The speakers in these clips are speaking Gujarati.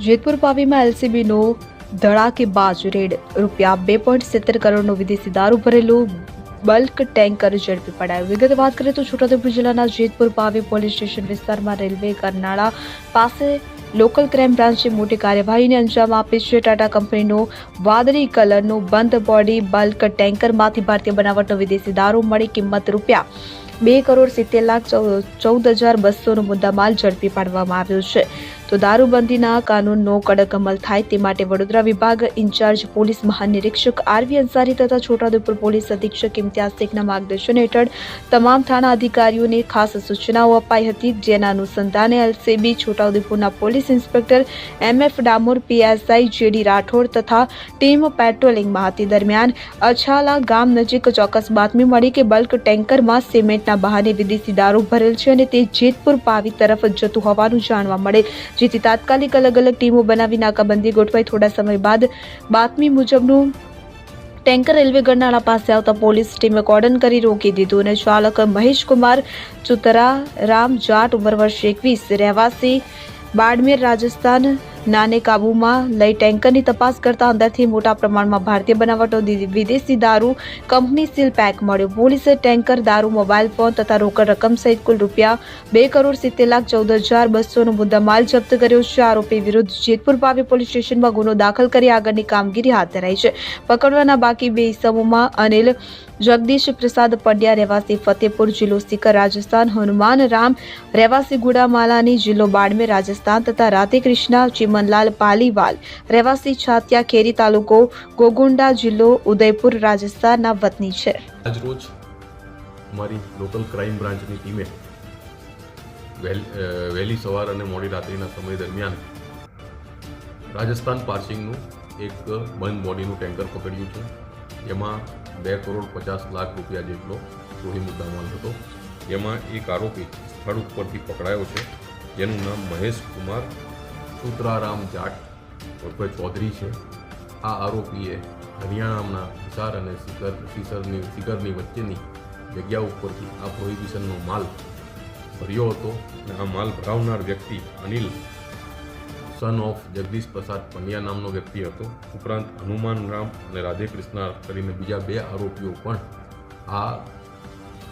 જેતપુર પાવીમાં એલસીબીનો ધડાકેબાજ રેડ રૂપિયા બે પોઈન્ટ સિત્તેર કરોડનો વિદેશી દારૂ ભરેલું બલ્ક ટેન્કર ઝડપી પડાયું. વિગત વાત કરીએ તો છોટાઉદેપુર જિલ્લાના જેતપુર પાવી પોલીસ સ્ટેશન વિસ્તારમાં રેલવે કરનાળા પાસે લોકલ ક્રાઇમ બ્રાન્ચે મોટી કાર્યવાહીને અંજામ આપી છે. ટાટા કંપનીનો વાદળી કલરનું બંધ બોડી બલ્ક ટેન્કરમાંથી ભારતીય બનાવટનો વિદેશી દારૂ મળી કિંમત રૂપિયા બે કરોડ સિત્તેર લાખ ચૌદ હજાર બસોનો મુદ્દામાલ ઝડપી પાડવામાં આવ્યો છે. તો દારૂબંધીના કાનૂનનો કડક અમલ થાય તે માટે વડોદરા વિભાગ ઇન્ચાર્જ પોલીસ મહાનિરીક્ષક આરવી અંસારી તથા છોટાઉદેપુર પોલીસ અધિક્ષક ઇમ્તિયાઝ શેખના માર્ગદર્શન હેઠળ તમામ થાણા અધિકારીઓને ખાસ સૂચનાઓ અપાઈ હતી, જેના અનુસંધાને LCB, છોટાઉદેપુરના police inspector M F Damor, PSI J D Rathod તથા ટીમ પેટ્રોલિંગમાં હતી. દરમિયાન અછાલા ગામ નજીક ચોક્કસ બાતમી મળી કે બલ્ક ટેન્કરમાં સિમેન્ટના બહાને વિદેશી દારૂ ભરેલ છે અને તે જેતપુર પાવી તરફ જતું હોવાનું જાણવા મળે જેથી તાત્કાલિક અલગ અલગ ટીમો બનાવી નાકાબંધી ગોઠવાઈ થોડા સમય બાદ બાતમી મુજબનું ટેન્કર રેલવે ગરનાળા પાસે આવતા પોલીસ ટીમે કોર્ડન કરી રોકી દીધું અને ચાલક મહેશ કુમાર ચુતરા રામ જાટ ઉંમર વર્ષ એકવીસ, રહેવાસી બાડમેર રાજસ્થાન નાને કાબૂમાં લઈ ટેન્કરની તપાસ કરતા અંદરથી મોટા પ્રમાણમાં ભારતીય બનાવટો વિદેશી દારૂ કંપની સીલ પેક મળ્યો. પોલીસે ટેન્કર, દારૂ, મોબાઈલ ફોન તથા રોકડ રકમ સહિત કુલ રૂપિયા બે કરોડ સિત્તેર લાખ ચૌદ હજાર બસોનો મુદ્દામાલ જપ્ત કર્યો છે. આરોપી વિરુદ્ધ જેતપુર પાવી પોલીસ સ્ટેશનમાં ગુનો દાખલ કરી આગળની કામગીરી હાથ ધરાઈ છે. પકડવાના બાકી બે ઇસમોમાં અનિલ જગદીશ પ્રસાદ પંડ્યા રહેવાસી ફતેપુર જિલ્લો સિકર રાજસ્થાન હનુમાન રામ રહેવાસી ગુડામાલાની જિલ્લો બાડમેર રાજસ્થાન તથા રાધે કૃષ્ણા ચિમનલાલ પાલીવાલ, રહેવાસી છાતિયા ખેરી તાલુકો ગોગુંડા જિલ્લો ઉદયપુર, રાજસ્થાનના વતની છે. આજરોજ મારી લોકલ ક્રાઇમ બ્રાન્ચની ટીમે વહેલી સવાર અને મોડી રાત્રિના સમય દરમિયાન રાજસ્થાન પાર્સિંગનું એક બંધ બોડીનું ટેન્કર પકડ્યું છે. જેમાં બે કરોડ પચાસ લાખ રૂપિયા જેટલો ચોરી મુદ્દામાલ હતો. જેમાં એક આરોપી સ્થળ ઉપરથી પકડાયો છે. જેનું નામ મહેશ કુમાર સુત્રારામ જાટ ઉર્ફે ચૌધરી છે. આ આરોપીએ હરિયાણાના હિસાર અને સિકર સિસરની સિકરની વચ્ચેની જગ્યા ઉપરથી આ પ્રોહિબિશનનો માલ ભર્યો હતો અને આ માલ ભરાવનાર વ્યક્તિ અનિલ સન ઓફ જગદીશ પ્રસાદ પંડ્યા નામનો વ્યક્તિ હતો. ઉપરાંત હનુમાન રામ અને રાધેકૃષ્ણ કરીને બીજા બે આરોપીઓ પણ આ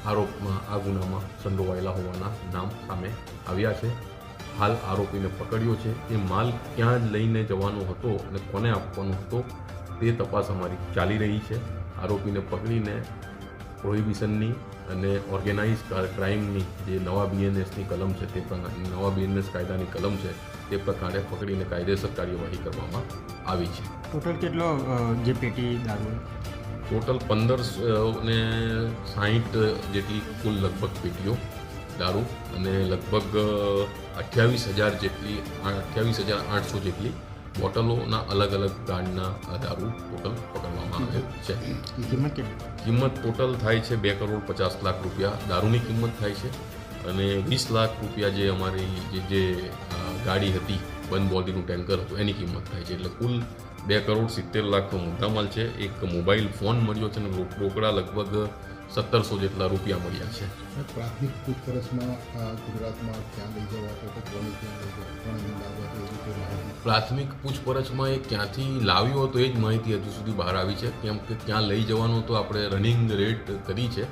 આરોપમાં, આ ગુનામાં સંડોવાયેલા હોવાના નામ સામે આવ્યા છે. હાલ આરોપીને પકડ્યો છે. એ માલ ક્યાં લઈને જવાનો હતો અને કોને આપવાનો હતો તે તપાસ અમારી ચાલી રહી છે. આરોપીને પકડીને પ્રોહિબિશનની અને ઓર્ગેનાઇઝ ક્રાઇમની જે નવા બીએનએસની કલમ છે તે નવા બીએનએસ કાયદાની કલમ છે તે પ્રકારે પકડીને કાયદેસર કાર્યવાહી કરવામાં આવી છે. ટોટલ કેટલો જે પેટી દારૂ ટોટલ પંદર ને સાહીઠ જેટલી કુલ લગભગ પેટીઓ દારૂ અને લગભગ અઠ્યાવીસ હજાર જેટલી અઠ્યાવીસ હજાર આઠસો જેટલી બોટલોના અલગ અલગ બ્રાન્ડના દારૂ ટોટલ પકડવામાં આવેલ છે. કિંમત ટોટલ થાય છે બે કરોડ પચાસ લાખ રૂપિયા. દારૂની કિંમત થાય છે અને વીસ લાખ રૂપિયા જે અમારી જે જે ગાડી હતી બંધ બોડીનું ટેન્કર હતું એની કિંમત થાય છે. એટલે કુલ બે કરોડ સિત્તેર લાખનો મુદ્દામાલ છે. એક મોબાઈલ ફોન મળ્યો છે અને રોકડા લગભગ સત્તરસો જેટલા રૂપિયા મળ્યા છે. પ્રાથમિક પૂછપરછમાં ગુજરાતમાં ક્યાં લઈ જવા પ્રાથમિક પૂછપરછમાં એ ક્યાંથી લાવ્યો હતો એ જ માહિતી હજુ સુધી બહાર આવી છે. કેમ કે ક્યાં લઈ જવાનો તો આપણે રનિંગ રેટ કરી છે.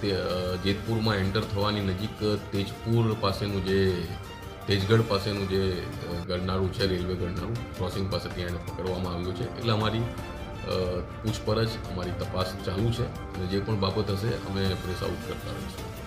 તે જેતપુરમાં એન્ટર થવાની નજીક તેજપુર પાસેનું જે તેજગઢ પાસેનું જે ગરનાળું છે રેલવે ગરનાળું ક્રોસિંગ પાસે ત્યાં એને પકડવામાં આવ્યું છે. એટલે અમારી પૂછપરછ અમારી તપાસ ચાલુ છે અને જે પણ બાબત હશે અમે પ્રેસ આઉટ કરતા રહીશું.